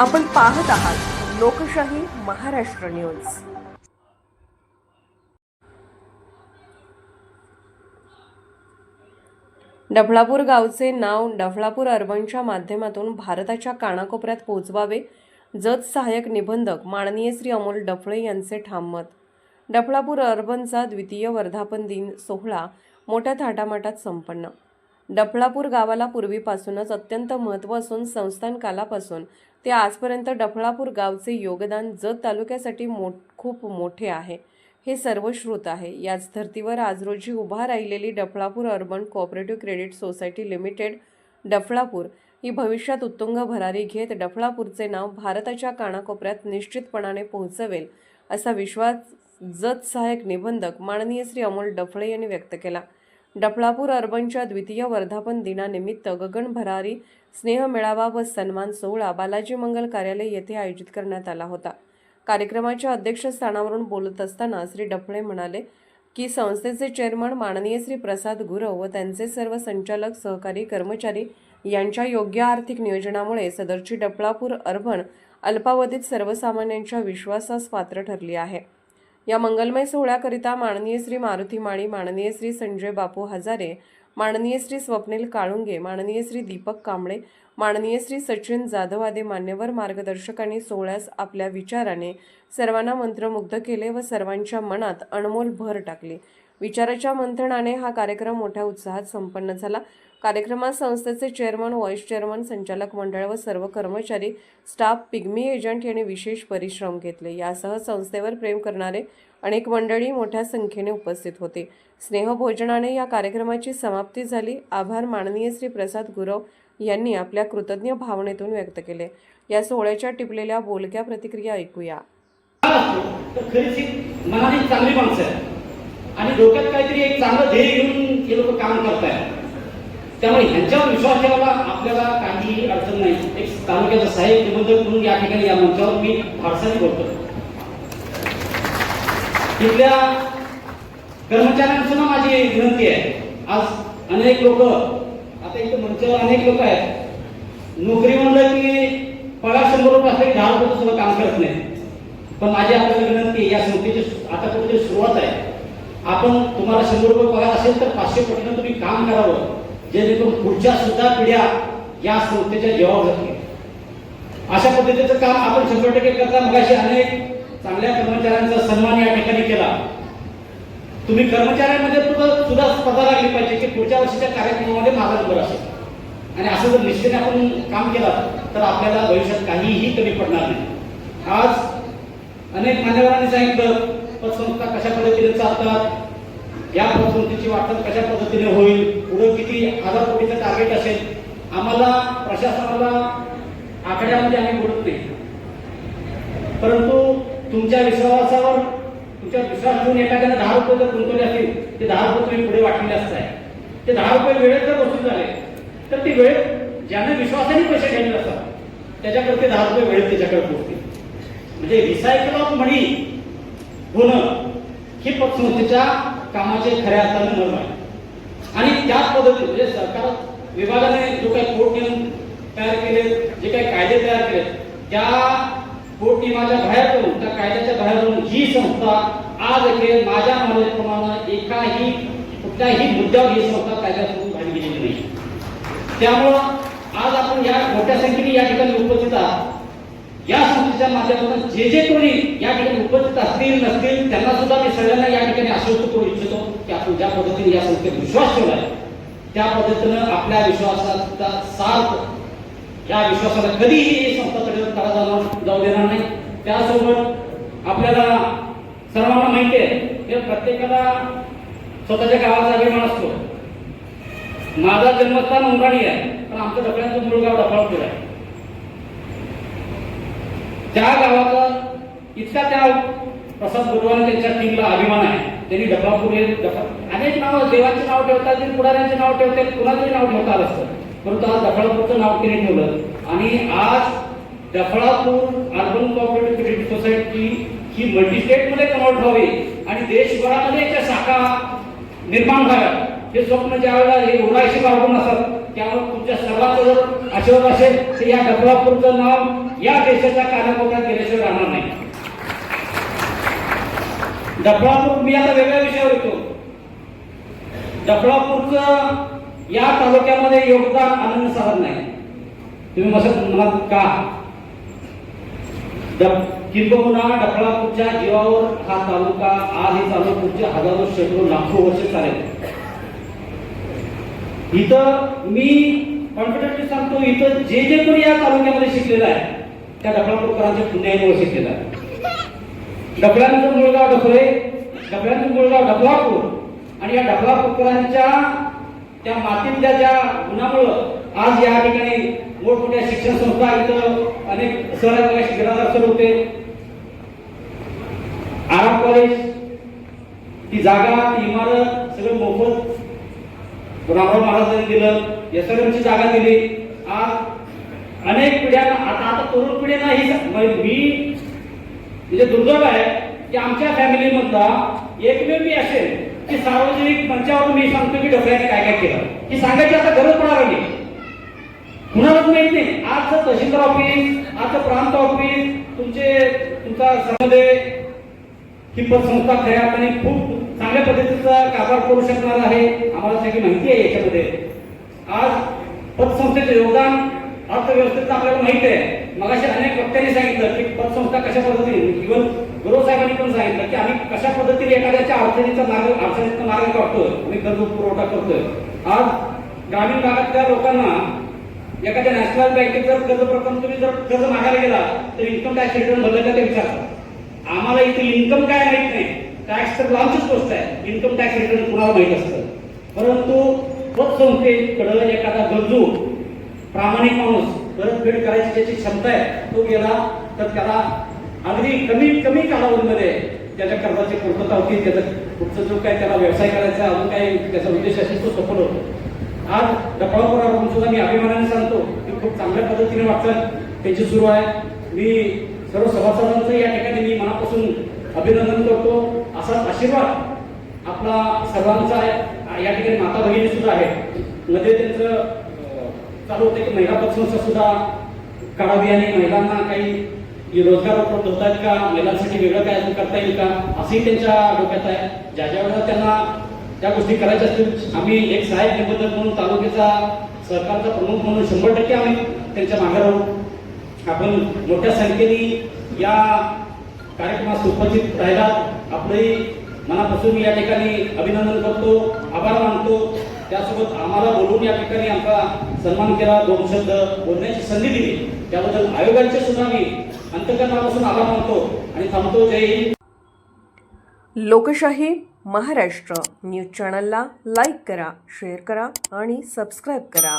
आपण पाहत आहात लोकशाही महाराष्ट्र न्यूज. डफळापूर गावचे नाव डफळापूर अर्बनच्या माध्यमातून भारताच्या कानाकोपऱ्यात पोहोचवावे जत सहाय्यक निबंधक माननीय श्री अमोल डफळे यांचे ठाम मत डफळापूर अर्बनचा द्वितीय वर्धापन दिन सोहळा मोठ्या थाटामाटात संपन्न. डफळापूर गावाला पूर्वीपासूनच अत्यंत महत्त्व असून संस्थान कालापासून ते आजपर्यंत डफळापूर गावचे योगदान जत तालुक्यासाठी मो खूप मोठे आहे. हे सर्वश्रुत आहे. याच धर्तीवर आज रोजी उभा राहिलेली Daphalapur urban cooperative credit society limited Daphalapur ही भविष्यात उत्तुंग भरारी घेत डफळापूरचे नाव भारताच्या कानाकोपऱ्यात निश्चितपणाने पोहोचवेल असा विश्वास जत सहाय्यक निबंधक माननीय श्री अमोल डफळे यांनी व्यक्त केला. डफळापूर अर्बनच्या द्वितीय वर्धापन दिनानिमित्त गगन भरारी स्नेह मेळावा व सन्मान सोहळा बालाजी मंगल कार्यालय येथे आयोजित करण्यात आला होता. कार्यक्रमाच्या अध्यक्षस्थानावरून बोलत असताना श्री डफळे म्हणाले की संस्थेचे चेअरमन माननीय श्री प्रसाद गुरव व त्यांचे सर्व संचालक सहकारी कर्मचारी यांच्या योग्य आर्थिक नियोजनामुळे सदरची डफळापूर अर्बन अल्पावधीत सर्वसामान्यांच्या विश्वासास पात्र ठरली आहे. या मंगलमय सोहळ्याकरिता माननीय श्री मारुती माळी माननीय श्री संजय बापू हजारे माननीय श्री स्वप्नील काळुंगे माननीय श्री दीपक कांबळे माननीय श्री सचिन जाधव आदी मान्यवर मार्गदर्शकांनी सोहळ्यास आपल्या विचाराने सर्वांना मंत्रमुग्ध केले व सर्वांच्या मनात अनमोल भर टाकली. विचाराच्या मंथनाने हा कार्यक्रम मोठ्या उत्साहात संपन्न झाला. कार्यक्रमात संस्थेचे चेअरमन व्हाईस चेअरमन संचालक मंडळ व सर्व कर्मचारी स्टाफ पिग्मी एजंट यांनी विशेष परिश्रम घेतले. यासह संस्थेवर प्रेम करणारे अनेक मंडळी मोठ्या संख्येने उपस्थित होते. स्नेहभोजनाने या कार्यक्रमाची समाप्ती झाली. आभार माननीय श्री प्रसाद गुरव यांनी आपल्या कृतज्ञ भावनेतून व्यक्त केले. या सोहळ्याच्या टिपलेल्या बोलक्या प्रतिक्रिया ऐकूया. मनाने चांगली माणसं आणि डोक्यात काहीतरी एक चांगलं ध्येय घेऊन हे लोक काम करतायत. त्यामुळे ह्यांच्यावर विश्वास ठेवायला आपल्याला काही अडचण नाही. एक तालुक्याचा साहेब निबंधक म्हणून या ठिकाणी या मंचावर मी फारसाने बोलतो. तिथल्या कर्मचाऱ्यांना ना माझी विनंती आहे. आज अनेक लोक आता इथं मंचावर अनेक लोक आहेत. नोकरी म्हणलं की पगार शंभर रुपये असले दहा रुपये सुद्धा काम करत नाही. पण माझी आपल्याला विनंती या संस्थेची आता कुठेतरी सुरुवात आहे. आपण तुम्हाला शंभर रुपये पगार असेल तर पाचशे कोटीनं तुम्ही काम करावं. जेणेकरून पुढच्या सुद्धा पिढ्या या संस्थेच्या जीवावर जातील. अशा पद्धतीचं काम आपण शंभर टक्के करता. मगाशी अनेक चांगल्या कर्मचाऱ्यांचा सन्मान या ठिकाणी केला. तुम्ही कर्मचाऱ्यांमध्ये सुद्धा स्पर्धा लागली पाहिजे की पुढच्या वर्षीच्या कार्यक्रमामध्ये माझा नंबर असेल. आणि असं जर निश्चित आपण काम केलं तर आपल्याला भविष्यात काहीही कमी पडणार नाही. आज अनेक मान्यवरांनी सांगितलं पतसंस्था कशा पद्धतीने चालतात या पतसंस्थेची वाटप कशा पद्धतीने होईल? पुढे किती हजार कोटीचं टार्गेट असेल? आम्हाला प्रशासनाला आकड्यामध्ये आम्ही बोलत नाही. परंतु तुमच्या विश्वासावर तुमच्या विश्वास ठेवून एखाद्याने दहा रुपये जर गुंतवले असतील ते दहा रुपये तुम्ही पुढे वाटलेले असताय ते दहा रुपये वेळेत जर वसूल झाले तर ते वेळेत ज्याने विश्वासाने पैसे घ्यायचे असतात त्याच्याकडे ते दहा रुपये वेळेत त्याच्याकडे पोहोचतील. म्हणजे रिसायकल ऑफ मनी होणं ही पतसंस्थेच्या कामाचे खऱ्या अर्थाने मर्म आहे. आणि त्याच पद्धतीने म्हणजे सरकार विभागाने जो काही कोर्ट नियम तयार केले जे काही कायदे तयार केले त्या कोर्ट नियमाच्या बाहेर करून त्या कायद्याच्या बाहेर करून ही संस्था आज अखेर माझ्या नॉलेजप्रमाणे एकाही कुठल्याही मुद्द्यावर ही संस्था कायद्यासमोर बाहेर गेलेली नाही. त्यामुळं आज आपण या मोठ्या संख्येने या ठिकाणी उपस्थित आहात. या संस्थेच्या माध्यमातून जे जे कोणी या ठिकाणी उपस्थित असतील नसतील त्यांना सुद्धा मी सगळ्यांना या ठिकाणी आश्वस्त करू इच्छितो की आपण ज्या पद्धतीने या संस्थेत विश्वास ठेवलाय त्या पद्धतीनं आपल्या विश्वासाचा सार्थ या विश्वासाला कधीही ही संस्था तडे तडा जाऊ देणार नाही. त्यासोबत आपल्याला सर्वांना माहिती आहे की प्रत्येकाला स्वतःच्या गावाचा अभिमान असतो. माझा जन्मस्थान उमराणी आहे पण आमचं सगळ्यांचं मूळ गाव डफळापूर आहे त्या गावाचा इतका त्या प्रसाद गुरुवार त्यांच्या टीमला अभिमान आहे. त्यांनी डफळापूर हे डफा अनेक नाव देवाचे नाव ठेवतात ते पुढाऱ्यांचे नाव ठेवतात कुणाचंही नाव ठेवता आलं असतं. परंतु आज दफळापूरचं नाव तिने ठेवलं. आणि आज Daphalapur urban cooperative credit society ही मल्टी स्टेटमध्ये कन्वर्ट व्हावी. आणि देशभरामध्ये याच्या शाखा निर्माण व्हाव्या हे स्वप्न ज्या वेळेला हे उडायशी बाबून असतात त्यामुळे तुमच्या सर्वांचा जर आशीर्वाद असेल तर या गंगापूरचं नाव या देशाच्या कानाकोपऱ्यात गेल्याशिवाय राहणार नाही. डफळापूर मी आता वेगळ्या विषयावर येतो. डफळापूरचं या तालुक्यामध्ये योगदान आनंद साधन नाही. तुम्ही मसत म्हणाल का? डब- किंबहुना डफळापूरच्या जीवावर हा तालुका आज हे तालुक्याचे हजारो शेकडो लाखो वर्ष चालेल. इथं मी कॉन्फिडंटली सांगतो इथं जे जे कोणी या तालुक्यामध्ये शिकलेलं आहे त्या डफळापूरकरांच्या पुण्याईवर शिकलेलं आहे. डफळ्यांचं मुळगाव डफळे डफळ्यांचं मुळगाव डफळापूर आणि या डफळापूरकरांच्या त्या मातीतल्या ज्या गुणामुळं आज या ठिकाणी मोठमोठ्या शिक्षण संस्था इथं अनेक सर बिरादार सर होते. आराम कॉलेज ती जागा ती इमारत सगळं मोफत रामराव महाराजांनी दिलं एसआरएमची जागा दिली. आज अनेक पिढ्यांना आता आता तरुण पिढीना ही मी म्हणजे दुर्दैव आहे की आमच्या फॅमिलीमधला एकमेव मी असेल की सार्वजनिक मंचावर मी सांगतो की डोक्याने काय काय केलं. ही सांगायची आता गरज पडावं मी कुणालाच माहीत नाही. आजचं तहसीलदार ऑफिस आजचं प्रांत ऑफिस तुमचे तुमचा समाज ही पतसंस्था खऱ्या अर्थाने खूप चांगल्या पद्धतीचा कारभार करू शकणार आहे आम्हाला सगळी माहिती आहे याच्यामध्ये. आज पतसंस्थेचं योगदान अर्थव्यवस्थेचं आपल्याला माहिती आहे. मगाशी अनेक वक्त्यांनी सांगितलं की पतसंस्था कशा पद्धतीने इव्हन गुरु साहेबांनी पण सांगितलं की आम्ही कशा पद्धतीने एखाद्याच्या अडचणीचा मार्ग अडचणीचा मार्ग काढतोय. आम्ही कर्ज पुरवठा करतोय. आज ग्रामीण भागातल्या लोकांना एखाद्या नॅशनल बँकेत जर कर्ज प्रकरण तुम्ही जर कर्ज मागायला गेला तर इन्कम टॅक्स रिटर्न भरलं का ते विचारतात. आम्हाला इथे इन्कम काय माहीत नाही. टॅक्स तर लांबच गोष्ट आहे. इन्कम टॅक्स रिटर्न कुणाला माहीत असतं? परंतु पतसंस्थेकडं एखादा गरजू प्रामाणिक माणूस परतफेड करायची ज्याची क्षमता आहे तो गेला तर त्याला अगदी कमी कमी कालावधीमध्ये त्याच्या कर्जाची पूर्तता होती. त्याचा पुढचा जो काय त्याला व्यवसाय करायचा अजून काही त्याचा उद्देश असेल तो सफल होतो. आज डफळापुरावरून सुद्धा मी अभिमानाने सांगतो की खूप चांगल्या पद्धतीने वाटचाल त्याची सुरू आहे. मी सर्व सभासदांचं या ठिकाणी मी मनापासून अभिनंदन करतो. असाच आशीर्वाद आपला सर्वांचा आहे. या ठिकाणी माता भगिनी सुद्धा आहे मध्ये त्यांचं चालू होतं की महिला पक्षांचा सुद्धा काढावी आणि महिलांना काही रोजगार उपलब्ध होत आहेत का? महिलांसाठी वेगळं काय अजून करता येईल का? असंही त्यांच्या डोक्यात आहे. ज्या ज्या वेळेला त्यांना त्या गोष्टी करायच्या असतील आम्ही एक सहाय्यक निबंधक म्हणून तालुक्याचा सरकारचा प्रमुख म्हणून शंभर टक्के आम्ही त्यांच्या मागे राहू. आपण मोठ्या संख्येने या कार्यक्रमात उपस्थित राहिला. आपलंही मनापासून या ठिकाणी अभिनंदन करतो आभार मानतो. त्यासोबत आम्हाला बोलून या ठिकाणी आमचा सन्मान केला. दोन शब्द बोलण्याची संधी दिली. त्याबद्दल आयोगांचे सुद्धा मी अंतकरणापासून आभार मानतो आणि थांबतो. जय हिंद. लोकशाही महाराष्ट्र न्यूज चॅनलला लाईक करा शेअर करा आणि सबस्क्राईब करा.